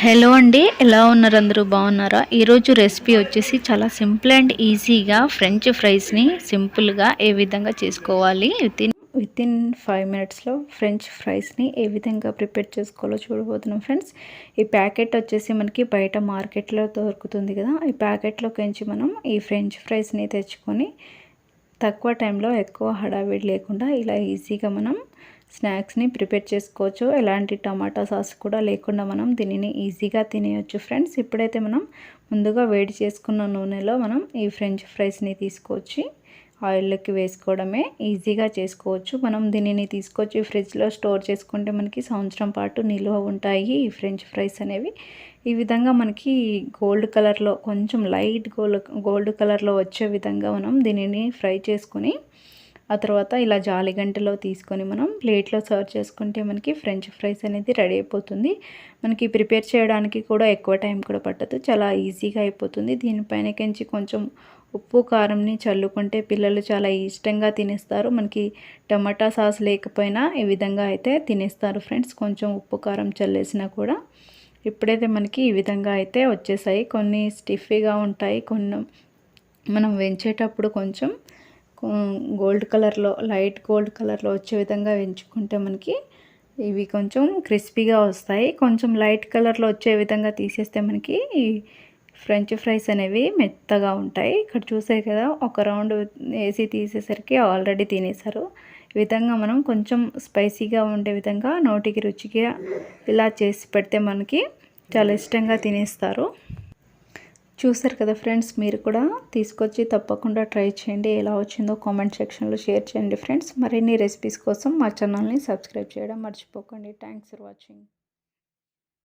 Hello అండి ఎలా ఉన్నారు అందరూ? బాగున్నారా? ఈరోజు రెసిపీ వచ్చేసి చాలా సింపుల్ అండ్ ఈజీగా ఫ్రెంచ్ ఫ్రైస్ని సింపుల్గా ఏ విధంగా చేసుకోవాలి? With in with in five మినిట్స్లో ఫ్రెంచ్ ఫ్రైస్ని ఏ విధంగా ప్రిపేర్ చేసుకోవాలో చూడబోతున్నాం ఫ్రెండ్స్. ఈ ప్యాకెట్ వచ్చేసి మనకి బయట మార్కెట్లో దొరుకుతుంది కదా. ఈ ప్యాకెట్లోకి మనం ఈ ఫ్రెంచ్ ఫ్రైస్ని తెచ్చుకొని తక్కువ టైంలో ఎక్కువ హడావిడి లేకుండా ఇలా ఈజీగా మనం స్నాక్స్ని ప్రిపేర్ చేసుకోవచ్చు. ఎలాంటి టమాటా సాస్ కూడా లేకుండా మనం దీనిని ఈజీగా తినేయచ్చు ఫ్రెండ్స్. ఇప్పుడైతే మనం ముందుగా వేడి చేసుకున్న నూనెలో మనం ఈ ఫ్రెంచ్ ఫ్రైస్ని తీసుకొచ్చి ఆయిల్లోకి వేసుకోవడమే ఈజీగా చేసుకోవచ్చు. మనం దీనిని తీసుకొచ్చి ఫ్రిడ్జ్లో స్టోర్ చేసుకుంటే మనకి సంవత్సరం పాటు నిల్వ ఉంటాయి ఈ ఫ్రెంచ్ ఫ్రైస్ అనేవి. ఈ విధంగా మనకి గోల్డ్ కలర్లో కొంచెం లైట్ గోల్డ్ గోల్డ్ కలర్లో వచ్చే విధంగా మనం దీనిని ఫ్రై చేసుకొని ఆ తర్వాత ఇలా జాలి గంటలో తీసుకొని మనం ప్లేట్లో సర్వ్ చేసుకుంటే మనకి ఫ్రెంచ్ ఫ్రైస్ అనేది రెడీ అయిపోతుంది. మనకి ప్రిపేర్ చేయడానికి కూడా ఎక్కువ టైం కూడా పట్టదు. చాలా ఈజీగా అయిపోతుంది. దీనిపైన కించి కొంచెం ఉప్పు కారంని చల్లుకుంటే పిల్లలు చాలా ఇష్టంగా తినేస్తారు. మనకి టమాటా సాస్ లేకపోయినా ఈ విధంగా అయితే తినేస్తారు ఫ్రెండ్స్. కొంచెం ఉప్పు కారం చల్లేసినా కూడా ఇప్పుడైతే మనకి ఈ విధంగా అయితే వచ్చేసాయి. కొన్ని స్టిఫీగా ఉంటాయి. కొన్ని మనం వెంచేటప్పుడు కొంచెం గోల్డ్ కలర్లో లైట్ గోల్డ్ కలర్లో వచ్చే విధంగా ఎంచుకుంటే మనకి ఇవి కొంచెం క్రిస్పీగా వస్తాయి. కొంచెం లైట్ కలర్లో వచ్చే విధంగా తీసేస్తే మనకి ఈ ఫ్రెంచ్ ఫ్రైస్ అనేవి మెత్తగా ఉంటాయి. ఇక్కడ చూసే కదా ఒక రౌండ్ వేసి తీసేసరికి ఆల్రెడీ తినేశారు. ఈ విధంగా మనం కొంచెం స్పైసీగా ఉండే విధంగా నోటికి రుచిగా ఇలా చేసి పెడితే మనకి చాలా ఇష్టంగా తినేస్తారు. చూసారు కదా ఫ్రెండ్స్ మీరు కూడా తీసుకొచ్చి తప్పకుండా ట్రై చేయండి. ఎలా వచ్చిందో కామెంట్ సెక్షన్లో షేర్ చేయండి ఫ్రెండ్స్. మరిన్ని రెసిపీస్ కోసం మా ఛానల్ని సబ్స్క్రైబ్ చేయడం మర్చిపోకండి. Thanks for watching